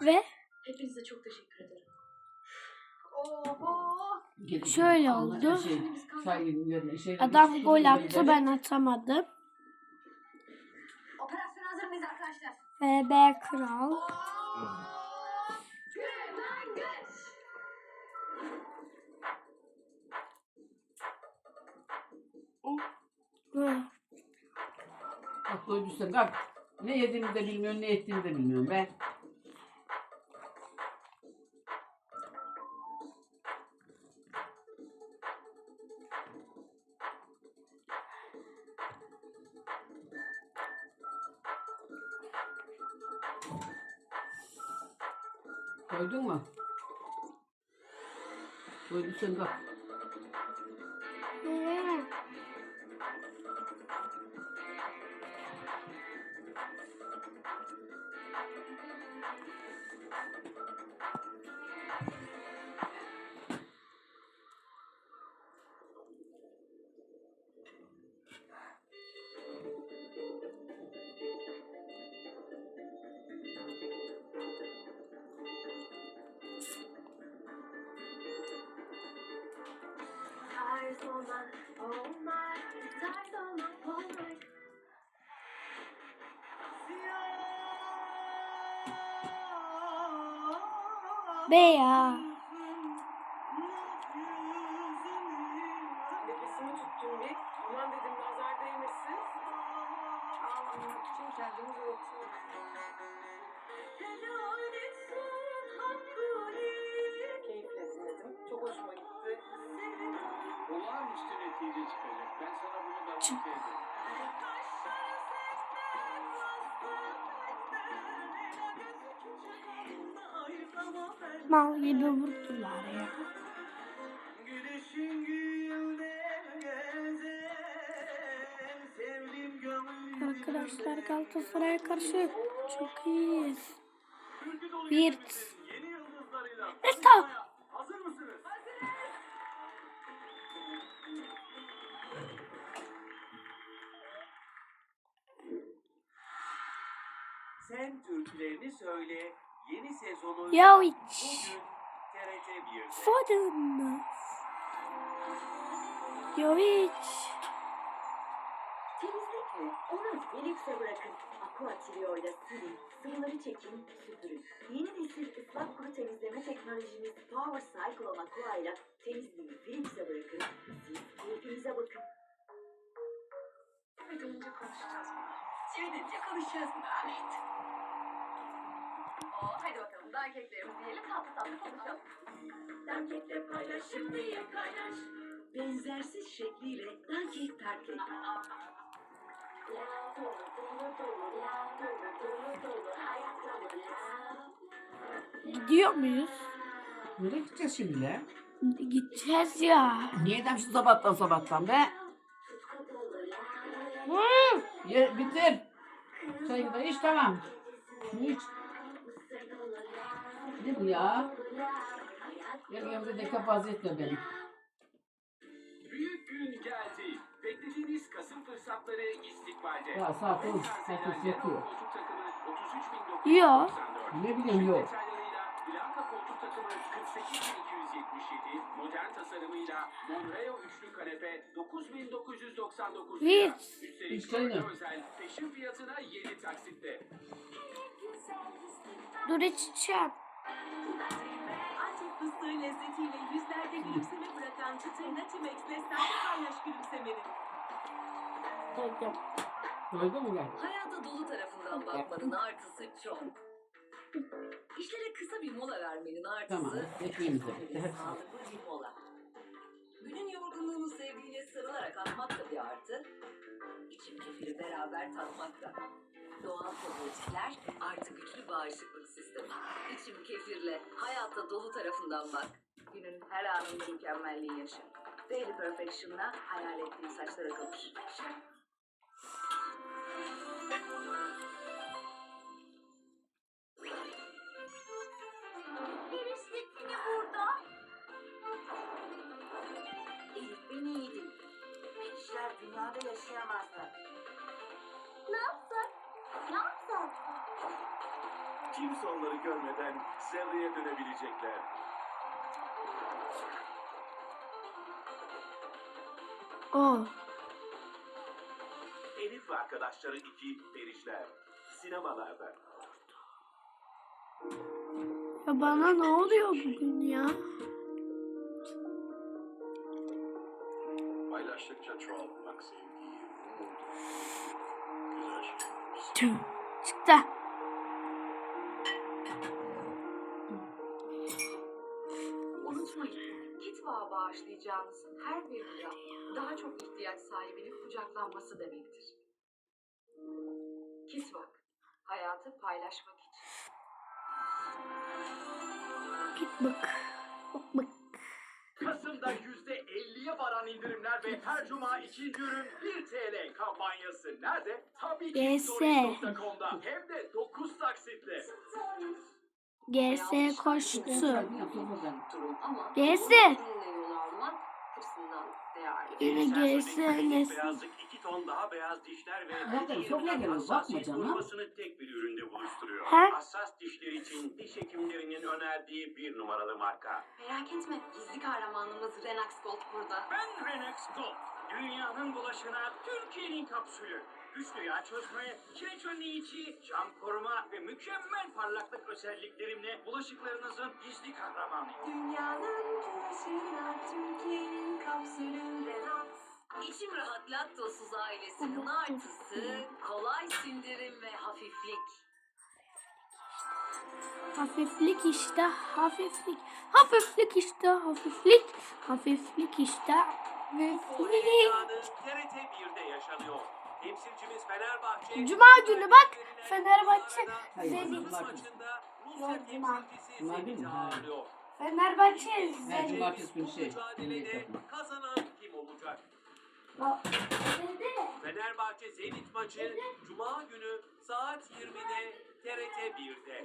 Ve Hepinize çok teşekkür ederim. Şöyle oldu. Şey, şey- adam gol attı ben atamadım. Operasyon hazır mıyız arkadaşlar? FB Kral. Bak doyduysan kalk. Ne yediğimi de bilmiyorum, ne ettiğimi de bilmiyorum ben. 所以，现在。Tires on my, oh my, tires on my, oh my. B ya. Netice çıkacak. Ben sana bunu garanti ederim. Mal gibi vurdular ya. Arkadaşlar Galatasaray'a karşı çok iyiyiz. Virt. Nesta. Sen türkülerini söyle. Yeni sezonu Yaviç. bugün TRT 1'de. Foden. Jovic. Temizlikle onu Felix'e bırakın. Aqua Trio ile silin, sıvıları çekin, süpürün. Yeni nesil ıslak kuru temizleme teknolojimiz Power Cyclone Aqua ile temizliği Felix'e bırakın. Siz keyfinize bakın. Gidince konuşacağız mı? Gidince konuşacağız Ahmet. Oo, hadi bakalım dankeklerimizi yiyelim tatlı tatlı konuşalım. Dankekle paylaş şimdi ye kaynaş. Benzersiz şekliyle dankek tartlek. Gidiyor muyuz? Nereye gideceğiz şimdi lan? Gideceğiz ya. Niye dem şu sabahtan sabahtan be? Hı. Ye, bitir. Çayını da iç tamam. Şunu iç. Ne bu ya? Gel evde de kapaz etme beni. Büyük gün geldi. Beklediğiniz Kasım fırsatları istikbalde. Ya saat on, saat on yatıyor. Koltuk takımı 33.994. Yok. Ne bileyim yok. Modern tasarımıyla Monreo üçlü kanepe 9.999 lira. Üstelik Hiç bölge özel peşin fiyatına 7 taksitte. Dur içeceğim. Antep fıstığı lezzetiyle yüzlerde gülümseme bırakan çıtır Natimex'le sen de paylaş gülümsemeni. Mu gel? Hayata dolu tarafından bakmanın artısı çok. İşlere kısa bir mola vermenin artısı Tamam, ekmeğimizi sağlıklı bir mola. Günün yorgunluğunu sevdiğine sarılarak atmak da bir artı. İçim kefiri beraber tatmak da. Doğal probiotikler artı güçlü bağışıklık sistemi. İçim kefirle hayatta dolu tarafından bak. Günün her anında mükemmelliği yaşa. Daily Perfection'la hayal ettiğin saçlara kavuş. Yaşayamazlar. Ne yapsak? Ne yapsak? Kimse onları görmeden Zerre'ye dönebilecekler. Oh. Elif ve arkadaşları iki perişler. Sinemalarda. Ya bana ne oluyor bugün ya? Paylaştıkça çoğaltmak sevgiyi, Tüh. Çıktı. Unutmayın, Kitva'a bağışlayacağınız her bir lira daha çok ihtiyaç sahibinin kucaklanması demektir. Kitvak, hayatı paylaşmak için. Git bak. Bak bak. Kasım'da yüzde 50'ye varan indirimler ve her cuma ikinci ürün 1 TL kampanyası nerede? Tabii ki Yes. stories.com'da hem de 9 taksitle. GS koştu. GS. Yine GS? Beyazlık 2 ton daha beyaz dişler ve Zaten sofraya geliyoruz, bakma canım. tek bir üründe buluşturuyor. He? Hassas dişler için diş hekimlerinin önerdiği bir numaralı marka. Merak etme, gizli kahramanımız Renax Gold burada. Ben Renex Gold. Dünyanın bulaşına Türkiye'nin kapsülü. Güçlü yağ çözme, kireç önleyici, cam koruma ve mükemmel parlaklık özelliklerimle bulaşıklarınızın gizli kahramanıyım. İçim rahat laktozsuz ailesinin artısı kolay sindirim ve hafiflik. Hafiflik işte hafiflik. Hafiflik işte hafiflik. Hafiflik işte hafiflik. TRT 1'de yaşanıyor. Temsilcimiz Fenerbahçe. Cuma günü bak Fenerbahçe Zenit. maçında Rusya temsilcisi ağırlıyor. Fenerbahçe Zenit. cumartesi günü şey. kazanan kim olacak? Fenerbahçe Zenit maçı Cuma günü saat 20'de TRT 1'de.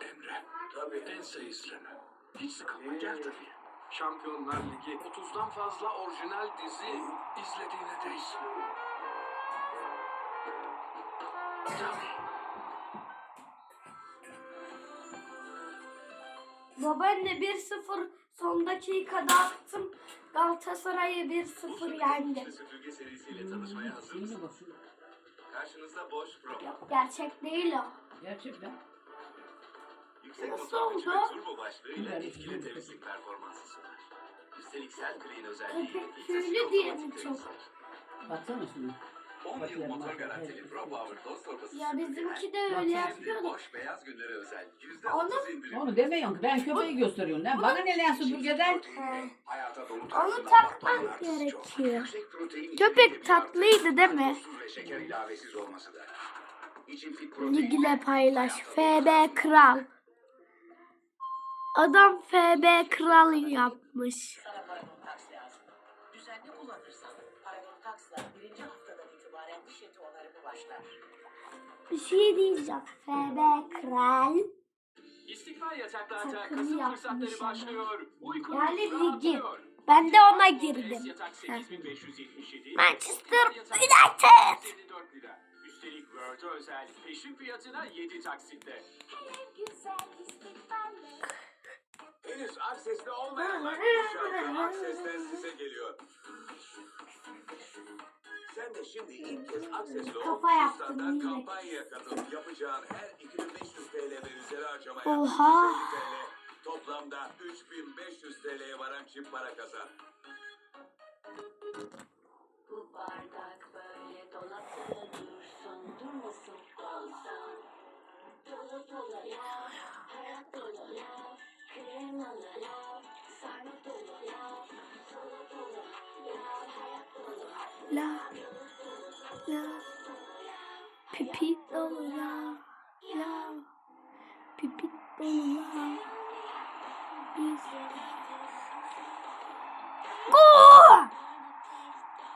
Emre, tabii en sayısını. Hiç sıkılma gel tabii. Şampiyonlar Ligi 30'dan fazla orijinal dizi izlediğine değsin. Tabii. Babaanne 1-0 son dakikada attım. Galatasaray'ı 1-0 yendi. Karşınızda boş pro. Yok gerçek değil o. Gerçekten. Yüksek Nasıl oldu? turbo başlığıyla etkili temizlik performansı sunar. Üstelik Cell Clean özelliği Köpek sesi diye mi çok? Baksana şunu. 10 yıl motor garantili. Pro Power Toz torbası Ya bizimki de öyle şimdi yapıyordu. Boş beyaz günlere özel Onu- %30 indirim. Onu demiyorum ki ben köpeği gösteriyorum lan. Bana ne lan süpürgeden? Hayata dolu Onu takman gerekiyor. Köpek tatlıydı değil mi? şeker ilavesiz olması da. Ligle paylaş. FB Kral. Adam FB Kral yapmış. Sana lazım. Düzenli kullanırsan Paragon Tax'la birinci başlar. Bir şey diyeceğim. FB Kral. İstiklal yataklarda Takım Kasım yapmış fırsatları başlıyor. Uykunuz Yani ligi. rahatlıyor. Ben de ona girdim. Yatak Heh. 8577. Manchester United. 154 lira. Üstelik Word'e özel peşin fiyatına 7 taksitle. Henüz Akses'te olmayanlar bu şarkı Akses'ten size geliyor. Sen de şimdi ilk kez ol. Kafa yaptın Standart yine. kampanyaya katıl. Yapacağın her 2500 TL ve üzeri harcamaya Oha. 350 TL. Toplamda 3500 TL'ye varan çift para kazan. Bu bardak böyle dolapta dursun, durmasın dolsun. Dolu dolu ya, hayat dolu ya, kremalı ya, sarma dolu ya, dolu dolu ya, hayat dolu ya. La. La. Pipi dolu ya. Ya. Pipi dolu ya. Biz.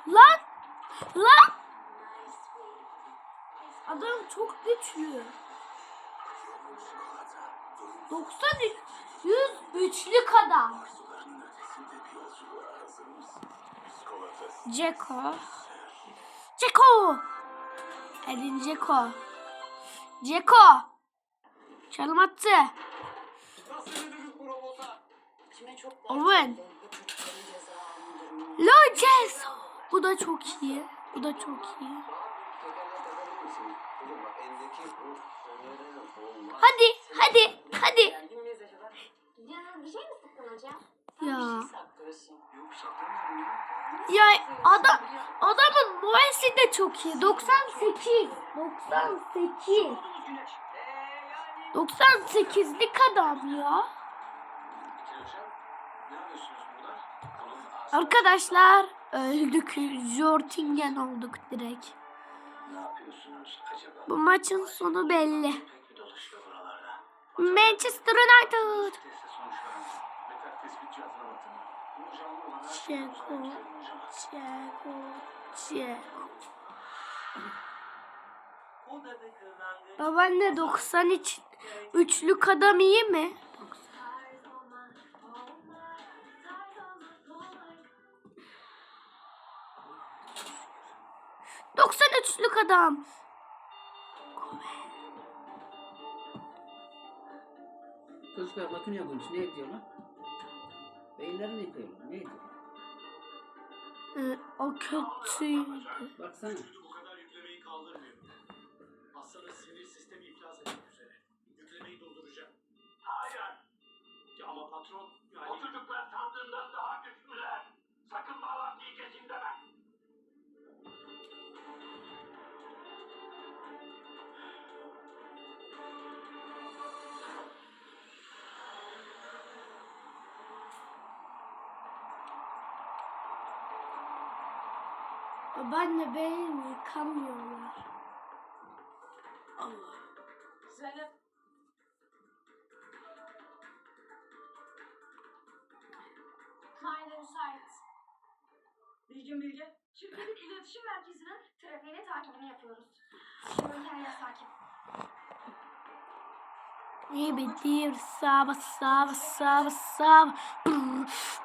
Lan! Lan! Adam çok güçlü. 93 103'lü kadar. Ceko. Ceko. Edin Ceko. Ceko. Çalım attı. Owen. Alındırımı. Loces. Bu da çok iyi. Bu da çok iyi. Hadi, hadi, hadi. Bir şey saklıyorsun. Yok saklamıyorum ya. Ya adam adamın Noel'si de çok iyi. 98. 98. 98'lik adam ya. Arkadaşlar öldük. Jortingen olduk direkt. Bu maçın sonu belli. Manchester United. Olarak Çeko. sonuçlandırıyorum hocam. Çeko. Çeko. Babaanne 93 üçlük adam iyi mi? Doksan üçlük adam. Çocuklar makine yapılmış. Ne ediyorlar? Beyinlerini yıkıyorlar. Ne ediyorlar? Ee, o kötüydü. Baksana. Bu kadar yüklemeyi kaldırmıyor. Hastanın sinir sistemi iflas etmek üzere. Yüklemeyi durduracağım. Hayır. Ya ama patron... Yani... O çocuklar sandığından daha güçlüler. Babaanne beni yıkamıyorlar. Zeynep. Mayda müsait. Bilgin Bilge. Şirketin iletişim merkezinin trafiğini takibini yapıyoruz. Şimdi her yer sakin. İyi bir dir saba saba saba saba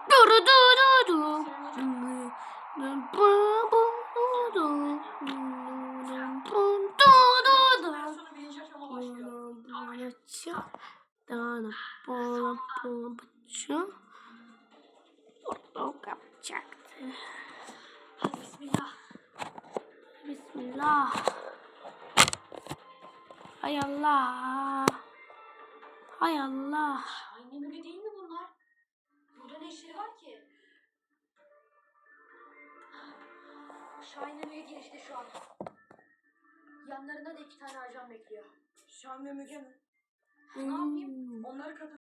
Duru duru du Ben Dana bola bombaçı Orta kapacaktı. Hadi bismillah. Bismillah. Hay Allah. Hay Allah. Aynı müge değil mi bunlar? Burada ne işleri var ki? Şahin'le müge girişte şu an. Yanlarında da iki tane ajan bekliyor. Şahin ve Müge mi? Hmm. Onları kapı